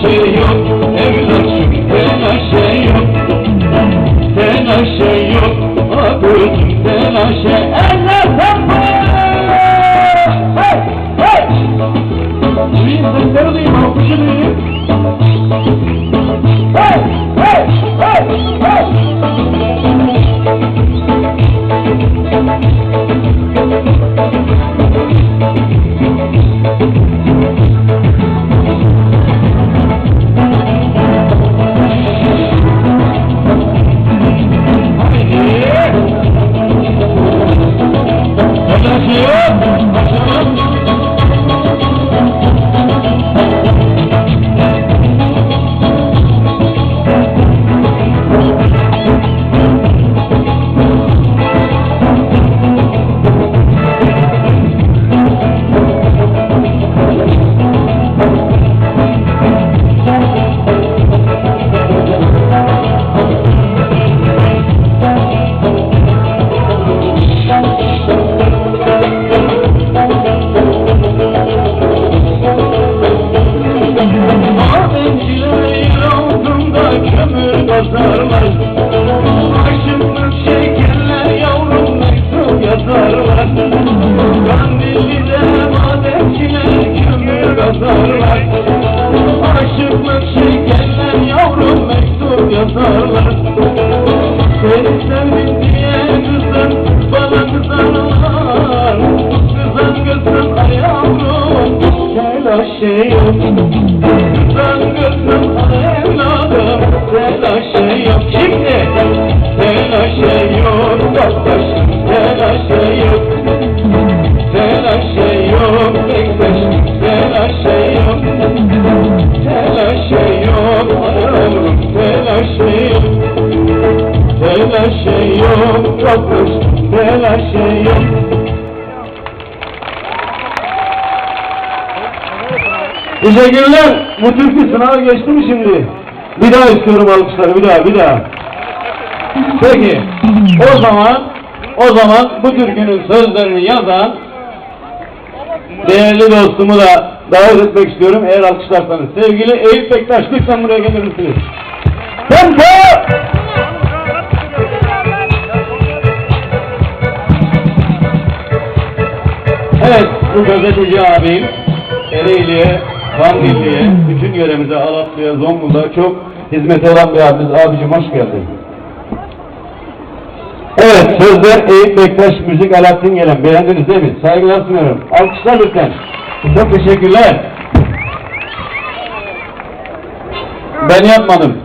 şey yok evlat şu dena şey yok dena şey yok abim dena şey Allah basarlar Aşıklık şekerler yavrum? Mektup yazarlar Seni sevdim diye kızım bana kızarlar. Kızan kızım ay yavrum. Telaşı yok Telaşı yok kardeş telaşı yok Teşekkürler. Bu türkü sınavı geçti mi şimdi? Bir daha istiyorum alkışları, bir daha, bir daha. Peki, o zaman, o zaman bu türkünün sözlerini yazan değerli dostumu da davet etmek istiyorum eğer alkışlarsanız. Sevgili Eyüp Bektaş, lütfen buraya gelir misiniz? Tempo! Evet, bu gazeteci abim Ereğli'ye, Kandilli'ye, bütün yöremize, Alatlı'ya, Zonguldak'a çok hizmeti olan bir abimiz. Abicim hoş geldin. Evet, sözler Eyüp Bektaş, müzik Alaaddin Gelen. Beğendiniz değil mi? Saygılar sunuyorum. Alkışlar lütfen. Çok teşekkürler. Ben yapmadım.